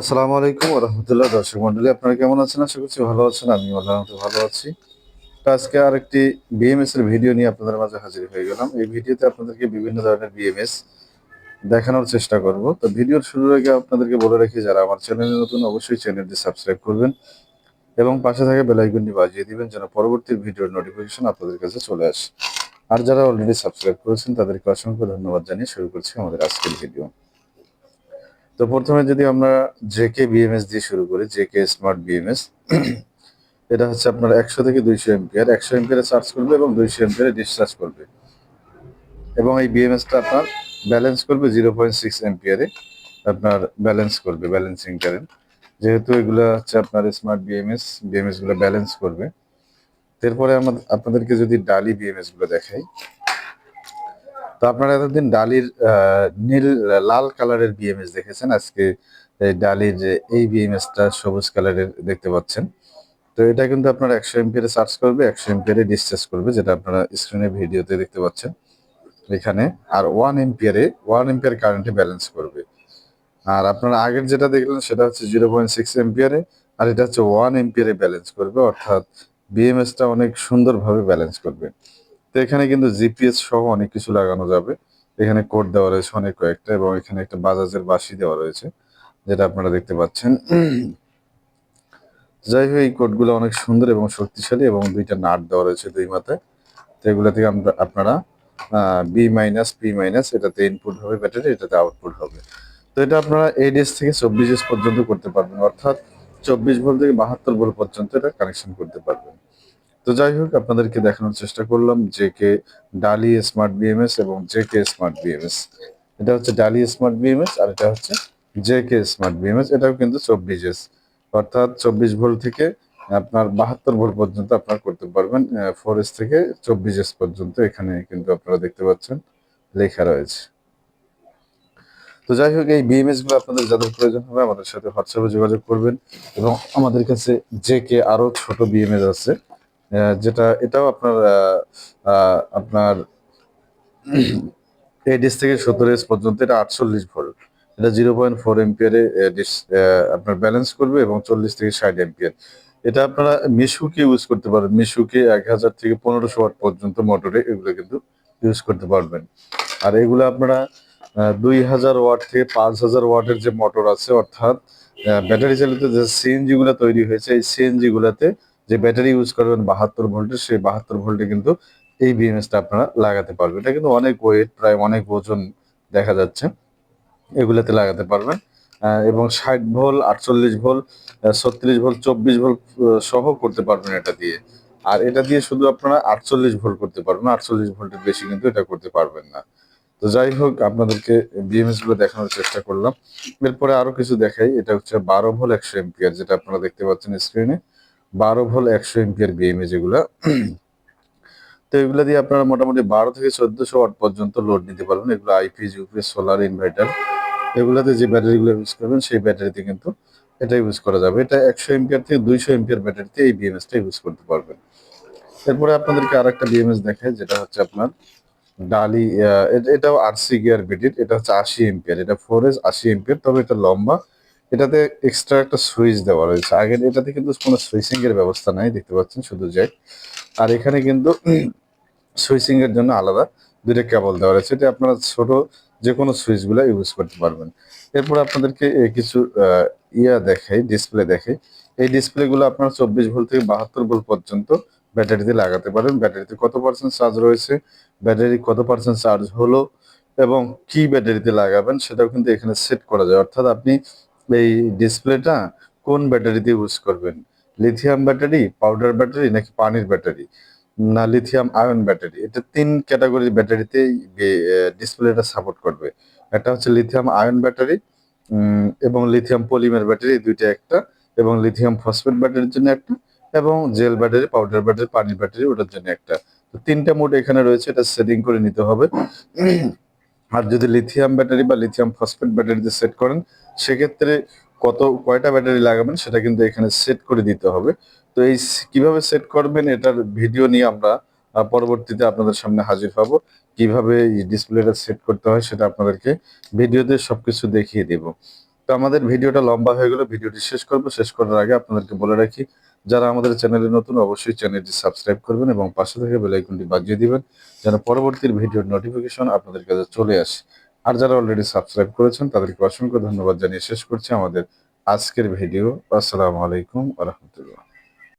আসসালামু আলাইকুম রহমতুল্লাহ দর্শক মন্ডলী, আপনারা কেমন আছেন? আশা করছি ভালো আছেন আমি আল্লাহ ভালো আছি। তো আজকে আরেকটি বিএমএস এর ভিডিও নিয়ে আপনাদের মাঝে হাজির হয়ে গেলাম। এই ভিডিওতে আপনাদেরকে বিভিন্ন ধরনের বিএমএস দেখানোর চেষ্টা করব। তো ভিডিওর শুরুর আগে আপনাদেরকে বলে রাখি, যারা আমার চ্যানেলে নতুন, অবশ্যই চ্যানেলটি সাবস্ক্রাইব করবেন এবং পাশে থাকা বেল আইকনটি বাজিয়ে দিবেন, যেন পরবর্তী ভিডিওর নোটিফিকেশন আপনাদের কাছে চলে আসে। আর যারা অলরেডি সাবস্ক্রাইব করেছেন, তাদেরকে অসংখ্য ধন্যবাদ জানিয়ে শুরু করছি আমাদের আজকের ভিডিও। তো প্রথমে যদি আমরা জেকে বিএমএস দিয়ে শুরু করি জেকে স্মার্ট বিএমএস এটা হচ্ছে আপনার একশো থেকে দুইশো এমপিআর একশো এমপিআরে চার্জ করবে এবং দুইশো এমপিআরে ডিসচার্জ করবে। এবং এই বিএমএসটা আপনার ব্যালেন্স করবে জিরো পয়েন্ট সিক্স এমপিআরে আপনার ব্যালেন্স করবে ব্যালেন্সিং কারেন্ট যেহেতু এগুলো হচ্ছে আপনার স্মার্ট বিএমএস বিএমএসগুলো ব্যালেন্স করবে। এরপরে আমাদের আপনাদেরকে যদি ডালি বিএমএসগুলো দেখাই তো আপনারা এতদিন ডালির নীল, লাল কালারের বিএমএস দেখেছেন। আজকে ডালির এই বিএমএসটা সবুজ কালারের দেখতে পাচ্ছেন। তো এটা কিন্তু আপনার একশো এমপিয়ারে চার্জ করবে, একশো এমপিয়ারে ডিসচার্জ করবে, যেটা আপনারা স্ক্রিনে ভিডিওতে দেখতে পাচ্ছেন এখানে। আর ওয়ান এমপিয়ারে ওয়ান এমপিয়ার কারেন্টে ব্যালেন্স করবে। আর আপনারা আগের যেটা দেখলেন, সেটা হচ্ছে জিরো পয়েন্ট সিক্স এমপিয়ারে আর এটা হচ্ছে ওয়ান এমপিয়ারে ব্যালেন্স করবে। অর্থাৎ বিএমএসটা অনেক সুন্দরভাবে ব্যালেন্স করবে। তো এখানে কিন্তু জিপিএস সহ অনেক কিছু লাগানো যাবে। এখানে কোড দেওয়া রয়েছে অনেক কয়েকটা এবং এখানে একটা বাজাজের বাসি দেওয়া রয়েছে, যেটা আপনারা দেখতে পাচ্ছেন। যাই হোক, এই কোডগুলো অনেক সুন্দর এবং শক্তিশালী এবং দুইটা নাট দেওয়া রয়েছে দুই মাথায়। তো এগুলো থেকে আমরা, আপনারা বি মাইনাস পি মাইনাস এটাতে ইনপুট হবে ব্যাটারি এটাতে আউটপুট হবে। তো এটা আপনারা এইট এস থেকে চব্বিশ এস পর্যন্ত করতে পারবেন। অর্থাৎ চব্বিশ ভোল্ট থেকে বাহাত্তর ভোল্ট পর্যন্ত এটা কানেকশন করতে পারবেন। তো যাই হোক, আপনাদেরকে দেখানোর চেষ্টা করলাম যে কে ডালি স্মার্ট বিএমএস এবং জে কে স্মার্ট বিএমএস এটা হচ্ছে ডালি স্মার্ট বিএমএস আর এটা হচ্ছে জে কে স্মার্ট বিএমএস এটাও কিন্তু চব্বিশ এস অর্থাৎ চব্বিশ ভোল্ট থেকে আপনার বাহাত্তর ভোল্ট পর্যন্ত আপনার করতে পারবেন ফোর এস থেকে চব্বিশ এস পর্যন্ত। এখানে কিন্তু আপনারা দেখতে পাচ্ছেন, লেখা রয়েছে। তো যাই হোক, এই বিএমএসগুলো আপনাদের যাদের প্রয়োজন হবে আমাদের সাথে হোয়াটসঅ্যাপে যোগাযোগ করবেন এবং আমাদের কাছে যে কে আরও ছোট বিএমএস আছে। যেটা, এটাও আপনার আপনার এইট এস থেকে সত্তর এস পর্যন্ত, এটা আটচল্লিশ ভোল্ট এটা জিরো পয়েন্ট ফোর এমপিয়ারে আপনার ব্যালেন্স করবে এবং চল্লিশ থেকে ষাট এমপিয়ার এটা আপনারা মিশুকে ইউজ করতে পারেন। মিশুকে এক হাজার থেকে পনেরোশো ওয়াট পর্যন্ত মোটরে এগুলো কিন্তু ইউজ করতে পারবেন। আর এগুলো আপনারা দুই হাজার ওয়াট থেকে পাঁচ হাজার ওয়াটের যে মোটর আছে, অর্থাৎ ব্যাটারি চালিত যে সিএনজি গুলো তৈরি হয়েছে, এই সিএনজি গুলাতে যে ব্যাটারি ইউজ করবেন বাহাত্তর ভোল্টের সেই বাহাত্তর ভোল্টে কিন্তু এই বিএমএসটা আপনারা লাগাতে পারবেন। এটা কিন্তু অনেক ওয়েট প্রায় অনেক ওজন দেখা যাচ্ছে। এগুলাতে লাগাতে পারবেন। এবং ষাট ভোল আটচল্লিশ ভোল ছত্রিশ ভোল চব্বিশ ভোল সহ করতে পারবেন এটা দিয়ে। আর এটা দিয়ে শুধু আপনারা আটচল্লিশ ভোল করতে পারবেন। আটচল্লিশ ভোল্টের বেশি কিন্তু এটা করতে পারবেন না। তো যাই হোক, আপনাদেরকে বিএমএসগুলো দেখানোর চেষ্টা করলাম। এরপরে আরও কিছু দেখাই। এটা হচ্ছে বারো ভোল একশো এমপিয়ার যেটা আপনারা দেখতে পাচ্ছেন স্ক্রিনে বারো ভোল একশো এমপিয়ার বিএমএ যেগুলা। তো এগুলো দিয়ে আপনারা মোটামুটি বারো থেকে চোদ্দশো ওয়াট পর্যন্ত লোড নিতে পারবেন। এগুলো আইপিএস ইউপিএস সোলার ইনভার্টার এগুলাতে যে ব্যাটারিগুলো ইউজ করবেন, সেই ব্যাটারিতে কিন্তু এটা ইউজ করা যাবে। এটা একশো এমপিয়ার থেকে দুইশো এমপিয়ার ব্যাটারিতে এই বিএমএসটা ইউজ করতে পারবেন। এরপরে আপনাদেরকে আর একটা বিএমএস দেখায় যেটা হচ্ছে আপনার ডালি এটাও আরসি গিয়ার বিডির এটা হচ্ছে আশি এমপিয়ার এটা ফোর এস আশি এমপিয়ার তবে এটা লম্বা। এটাতে এক্সট্রা একটা সুইচ দেওয়া রয়েছে। আগের এটাতে কিন্তু কোনো সুইচিং এর ব্যবস্থা নাই, দেখতে পাচ্ছেন শুধু জ্যাক আর এখানে কিন্তু সুইচিং এর জন্য আলাদা দুইটা কেবল দেওয়া রয়েছে। এটা আপনারা ছোট যে কোনো সুইচগুলা ইউজ করতে পারবেন। এরপর আপনাদেরকে কিছু ইয়া দেখাই ডিসপ্লে দেখাই। এই ডিসপ্লে গুলো আপনারা চব্বিশ ভোল্ট থেকে বাহাত্তর ভোল্ট পর্যন্ত ব্যাটারিতে লাগাতে পারেন। ব্যাটারিতে কত পার্সেন্ট চার্জ রয়েছে? ব্যাটারি কত পার্সেন্ট চার্জ হলো? এবং কি ব্যাটারিতে লাগাবেন? সেটাও কিন্তু এখানে সেট করা যায়। অর্থাৎ আপনি এই ডিসপ্লেটা কোন ব্যাটারিতে ইউজ করবেন? লিথিয়াম ব্যাটারি পাউডার ব্যাটারি নাকি পানির ব্যাটারি? না, লিথিয়াম আয়ন ব্যাটারি। এটা তিন ক্যাটাগরির ব্যাটারিতে ডিসপ্লেটা সাপোর্ট করবে। একটা হচ্ছে লিথিয়াম আয়ন ব্যাটারি এবং লিথিয়াম পলিমার ব্যাটারি দুইটা একটা, এবং লিথিয়াম ফসফেট ব্যাটারির জন্য একটা, এবং জেল ব্যাটারি পাউডার ব্যাটারি, পানির ব্যাটারি, ওটার জন্য একটা। তো তিনটা মোড এখানে রয়েছে, এটা সেটিং করে নিতে হবে। আর যদি লিথিয়াম ব্যাটারি বা লিথিয়াম ফসফেট ব্যাটারিতে সেট করেন, সেক্ষেত্রে কত, কয়টা ব্যাটারি লাগাবেন সেটা কিন্তু এখানে সেট করে দিতে হবে। তো এই কীভাবে সেট করবেন এটার ভিডিও নিয়ে আমরা পরবর্তীতে আপনাদের সামনে হাজির হব। কীভাবে এই ডিসপ্লেটা সেট করতে হয় সেটা আপনাদেরকে ভিডিওতে সবকিছু দেখিয়ে দেব। তো আমাদের ভিডিওটা লম্বা হয়ে গেলে ভিডিওটি শেষ করব। শেষ করার আগে আপনাদেরকে বলে রাখি যারা আমাদের চ্যানেলে নতুন, অবশ্যই চ্যানেলটি সাবস্ক্রাইব করবেন এবং পাশে থেকে বেলাইকনটি বাজিয়ে দিবেন, যেন পরবর্তী ভিডিওর নোটিফিকেশন আপনাদের কাছে চলে আসে। আর যারা অলরেডি সাবস্ক্রাইব করেছেন, তাদেরকে অসংখ্য ধন্যবাদ জানিয়ে শেষ করছি আমাদের আজকের ভিডিও। আসসালামু আলাইকুম আ